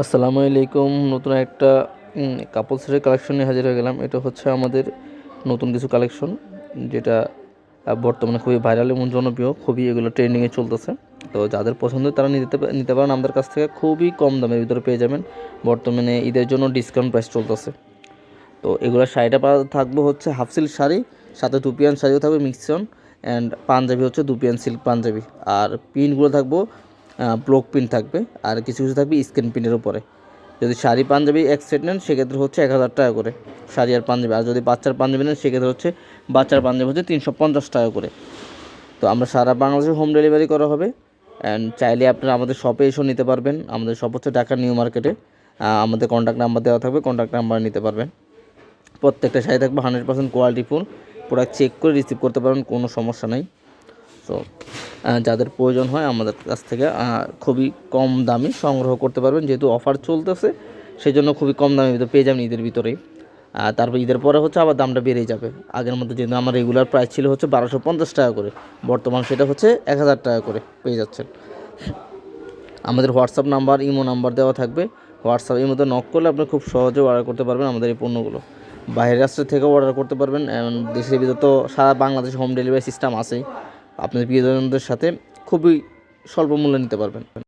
আসসালামু আলাইকুম। নতুন একটা কাপল সেটের কালেকশন নিয়ে হাজির হয়ে গেলাম। এটা হচ্ছে আমাদের নতুন কিছু কালেকশন যেটা বর্তমানে খুবই ভাইরাল এবং জনপ্রিয়, খুবই এগুলো ট্রেন্ডিংয়ে চলতেছে। তো যাদের পছন্দ তারা নিতে নিতে পারেন। আমাদের কাছ থেকে খুবই কম দামের ভিতরে পেয়ে যাবেন। বর্তমানে ঈদের জন্য ডিসকাউন্ট প্রাইস চলতেছে। তো এগুলো শাড়িটা থাকবে হচ্ছে হাফ সিল্ক শাড়ি, সাথে দুপিয়ান শাড়িও থাকবে মিক্সন অ্যান্ড পাঞ্জাবি হচ্ছে দুপিয়ান সিল্ক পাঞ্জাবি। আর পিনগুলো থাকব ব্লক পিন থাকবে আর কিছু কিছু থাকবে স্ক্রিন পিনের উপরে। যদি শাড়ি পাঞ্জাবি এক সেট নেন, সেক্ষেত্রে হচ্ছে এক হাজার টাকা করে। শাড়ি আর পাঞ্জাবি। আর যদি বাচ্চার পাঞ্জাবি নেন, সেক্ষেত্রে হচ্ছে বাচ্চার পাঞ্জাবি হচ্ছে তিনশো পঞ্চাশ টাকা করে। তো আমরা সারা বাংলাদেশে হোম ডেলিভারি করা হবে। অ্যান্ড চাইলে আপনারা আমাদের শপে এসেও নিতে পারবেন। আমাদের শপ হচ্ছে ঢাকা নিউ মার্কেটে। আমাদের কন্ট্যাক্ট নাম্বার দেওয়া থাকবে। কন্ট্যাক্ট নাম্বার নিতে পারবেন। প্রত্যেকটা শাড়ি থাকবে hundred percent quality full product check করে রিসিভ করতে পারবেন, কোনো সমস্যা নেই। সো যাদের প্রয়োজন হয় আমাদের কাছ থেকে খুবই কম দামে সংগ্রহ করতে পারবেন, যেহেতু অফার চলতেছে সেই জন্য খুবই কম দামে ভিতরে পেয়ে যাবেন ঈদের ভিতরেই। তারপর ঈদের পরে হচ্ছে আবার দামটা বেড়ে যাবে। আগের মধ্যে যেহেতু আমার রেগুলার প্রাইস ছিল হচ্ছে বারোশো পঞ্চাশ টাকা করে, বর্তমান সেটা হচ্ছে এক হাজার টাকা করে পেয়ে যাচ্ছেন। আমাদের হোয়াটসঅ্যাপ নাম্বার, ইমো নাম্বার দেওয়া থাকবে। হোয়াটসঅ্যাপ মধ্যে নক করলে আপনি খুব সহজে অর্ডার করতে পারবেন আমাদের এই পণ্যগুলো। বাইরের রাষ্ট্র থেকেও অর্ডার করতে পারবেন দেশের ভিতরে তো সারা বাংলাদেশ হোম ডেলিভারি সিস্টেম আছেই। আপনাদের প্রিয়জনদের সাথে খুবই স্বল্প মূল্যে নিতে পারবেন।